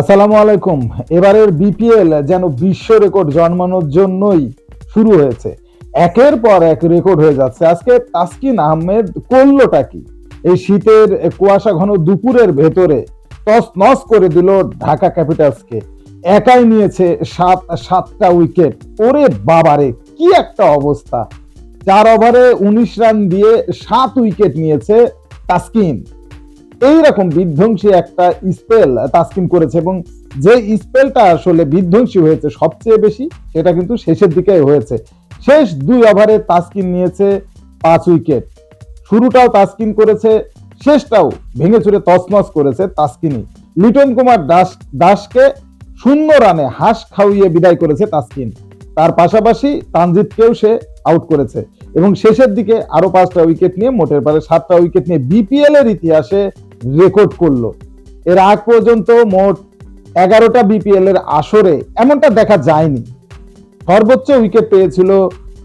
আসসালামু আলাইকুম। এবারের বিপিএল যেন বিশ্ব রেকর্ড জন্মানোর জন্যই শুরু হয়েছে। একের পর এক রেকর্ড হয়ে যাচ্ছে। আজকে তাসকিন আহমেদ করলোটা কি? এই শীতের কুয়াশা ঘন দুপুরের ভেতরে তস নস করে দিল ঢাকা ক্যাপিটালসকে। একাই নিয়েছে সাত, সাতটা উইকেট। ওরে বাবারে, কি একটা অবস্থা। চার ওভারে উনিশ রান দিয়ে সাত উইকেট নিয়েছে তাসকিন। এইরকম বিধ্বংসী একটা স্পেল তাসকিন করেছে এবং যে স্পেলটা আসলে বিধ্বংসী হয়েছে সবচেয়ে বেশি, সেটা কিন্তু শেষের দিকে হয়েছে। শেষ দুই ওভারে তাসকিন নিয়েছে পাঁচ উইকেট। শুরুটাও তাসকিন করেছে, শেষটাও ভেঙে চুরে তছনছ করেছে তাসকিনই। লিটন কুমার দাস, দাসকে শূন্য রানে হাঁস খাওয়িয়ে বিদায় করেছে তাসকিন। তার পাশাপাশি তানজিৎকেও সে আউট করেছে। এবং শেষের দিকে আরও পাঁচটা উইকেট নিয়ে, মোটের পারে সাতটা উইকেট নিয়ে বিপিএল এর ইতিহাসে রেকর্ড করল। এর আগ পর্যন্ত মোট এগারোটা বিপিএল এর আসরে এমনটা দেখা যায়নি। সর্বোচ্চ উইকেট পেয়েছিল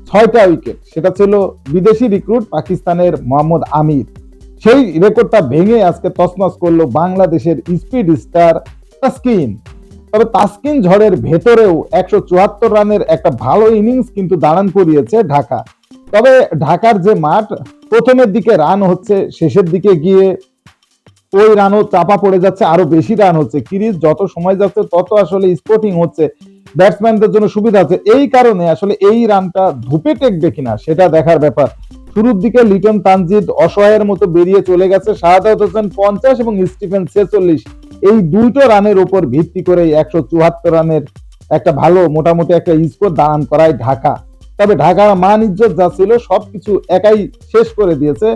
ছয়টা উইকেট সেটা ছিল বিদেশি রিক্রুট পাকিস্তানের মোহাম্মদ আমির। সেই রেকর্ডটা ভেঙে আজকে তছনছ করল বাংলাদেশের স্পিড স্টার তাস্কিন। তবে তাস্কিন ঝড়ের ভেতরেও একশো চুয়াত্তর রানের একটা ভালো ইনিংস কিন্তু দাঁড়ান করিয়েছে ঢাকা। তবে ঢাকার যে মাঠ, প্রথমের দিকে রান হচ্ছে, শেষের দিকে গিয়ে ওই রানও চাপা পড়ে যাচ্ছে, আরও বেশি রান হচ্ছে। সিরিজ যত সময় যাচ্ছে, তত আসলে স্পোর্টিং হচ্ছে। ব্যাটসম্যানদের জন্য সুবিধা হচ্ছে এই কারণে আসলে এই রানটা ধুপে টেকবে কিনা, সেটা দেখার ব্যাপার। শুরুর দিকে লিটন তানজিদ অসহায়ের মতো বেরিয়ে চলে গেছে। শাহাদাত হোসেন পঞ্চাশ এবং স্টিফেন ছেচল্লিশ। এই দুইটো রানের উপর ভিত্তি করে একশো চুয়াত্তর রানের একটা ভালো, মোটামুটি একটা স্কোর দাঁড়ান করায় ঢাকা। তবে ঢাকার মান ইজ্জত যা ছিল, সবকিছু একাই শেষ করে দিয়েছে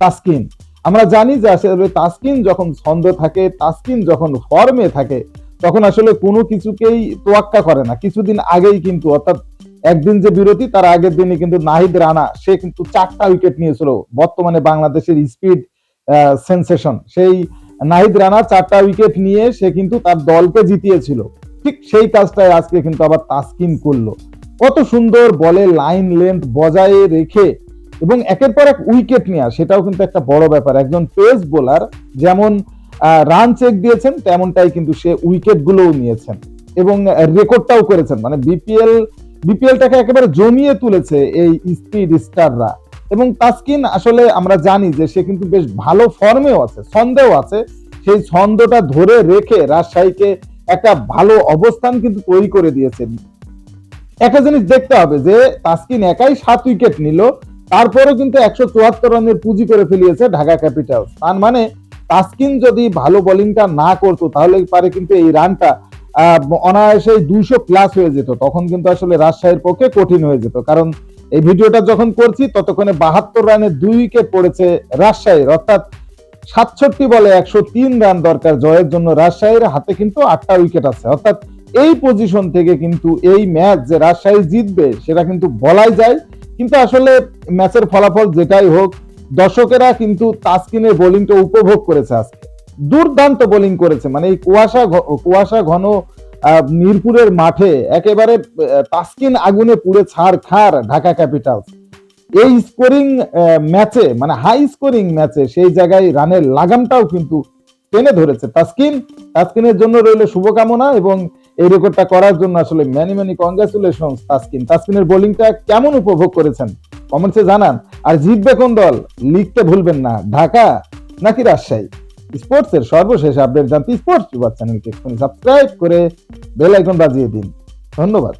তাসকিন। আমরা জানি যে আসলে তাসকিন যখন ছন্দ থাকে, তাসকিন যখন ফর্মে থাকে, তখন আসলে কোনো কিছুকেই তোয়াক্কা করে না। কিছুদিন আগেই কিন্তু, অর্থাৎ একদিন যে বিরতি, তার আগের দিনে কিন্তু নাহিদ রানা, সে কিন্তু চারটা উইকেট নিয়েছিল বর্তমানে বাংলাদেশের স্পিড সেন্সেশন সেই নাহিদ রানা চারটা উইকেট নিয়ে সে কিন্তু তার দলকে জিতিয়েছিল। ঠিক সেই কাজটাই আজকে কিন্তু আবার তাস্কিন করল। কত সুন্দর বলে লাইন লেন্থ বজায় রেখে এবং একের পর এক উইকেট নেওয়া সেটাও কিন্তু একটা বড় ব্যাপার। একজন পেস বোলার যেমন রান চেক দিয়েছেন, তেমনটাই কিন্তু সে উইকেট গুলোও নিয়েছেন এবং রেকর্ডটাও করেছেন। মানে বিপিএল বিপিএলটাকে একেবারে জমিয়ে তুলেছে এই স্পিড স্টাররা এবং তাসকিন আসলে আমরা জানি যে সে কিন্তু বেশ ভালো ফর্মেও আছে, ছন্দেও আছে। সেই ছন্দটা ধরে রেখে রাজশাহীকে একটা ভালো অবস্থান কিন্তু তৈরি করে দিয়েছেন। একটা জিনিস দেখতে হবে যে, তাসকিন একাই সাত উইকেট নিল তারপরেও কিন্তু একশো চুয়াত্তর রানের পুঁজি করে ফেলিয়েছে ঢাকা ক্যাপিটালস। তার মানে তাস্কিন যদি ভালো বোলিংটা না করতো, তাহলে পারে কিন্তু এই রানটা অনায়াসে দুইশো প্লাস হয়ে যেত। তখন কিন্তু আসলে রাজশাহীর পক্ষে কঠিন হয়ে যেত। কারণ এই ভিডিওটা যখন করছি, ততক্ষণে বাহাত্তর রানে দুই উইকেট পড়েছে রাজশাহীর। অর্থাৎ সাতষট্টি বলে একশো তিন রান দরকার জয়ের জন্য রাজশাহীর হাতে কিন্তু আটটা উইকেট আছে। অর্থাৎ এই পজিশন থেকে কিন্তু এই ম্যাচ যে রাজশাহী জিতবে, সেটা কিন্তু বলাই যায়। কিন্তু আসলে ম্যাচের ফলাফল যেটাই হোক, দর্শকেরা কিন্তু তাসকিনের বোলিংটা উপভোগ করেছে আজকে। দুর্দান্ত বোলিং করেছে। মানে এই কুয়াশা কুয়াশা ঘন মিরপুরের মাঠে একেবারে তাসকিন আগুনে পুড়ে ছাড় খার ঢাকা ক্যাপিটালস। এই স্কোরিং ম্যাচে মানে হাই স্কোরিং ম্যাচে সেই জায়গায় রানের লাগামটাও কিন্তু টেনে ধরেছে। তাসকিন, তাসকিনের জন্য রইল শুভকামনা এবং এই রেকর্ডটা করার জন্য আসলে ম্যানি ম্যানি কংগ্রাচুলেশন তাসকিন। তাসকিনের বোলিংটা কেমন উপভোগ করেছেন? কমেন্টসে জানান। আর জিতবে কোন দল, লিখতে ভুলবেন না। ঢাকা নাকি রাজশাহী? স্পোর্টস এর সর্বশেষ আপডেট জানতে স্পোর্টস চ্যানেলকে সাবস্ক্রাইব করে বেল আইকন বাজিয়ে দিন। ধন্যবাদ।